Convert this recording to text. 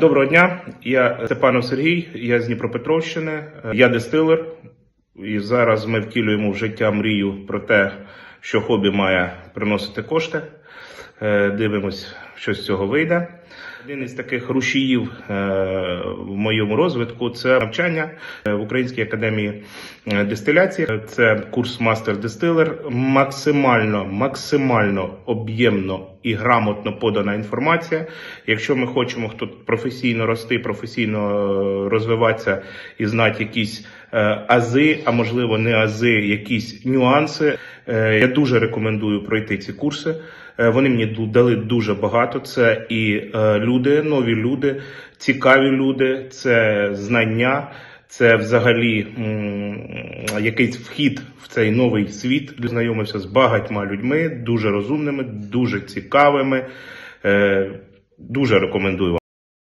Доброго дня, я Степанов Сергій, я з Дніпропетровщини, я дистилер. І зараз ми втілюємо в життя мрію про те, що хобі має приносити кошти. Е, Дивимось, що з цього вийде. Один із таких рушіїв е, в моєму розвитку це навчання е, в Українській академії е, дистиляції. Це курс мастер дистилер. Максимально, максимально об'ємно і грамотно подана інформація. Якщо ми хочемо хто професійно рости, професійно розвиватися і знати якісь ази, а можливо не ази, якісь нюанси. Я дуже рекомендую пройти ці курси. Вони мені дали дуже багато. Це і люди, нові люди, цікаві люди, це знання. Це взагалі якийсь вхід в цей новий світ. Знайомився з багатьма людьми, дуже розумними, дуже цікавими. Е, Дуже рекомендую вам.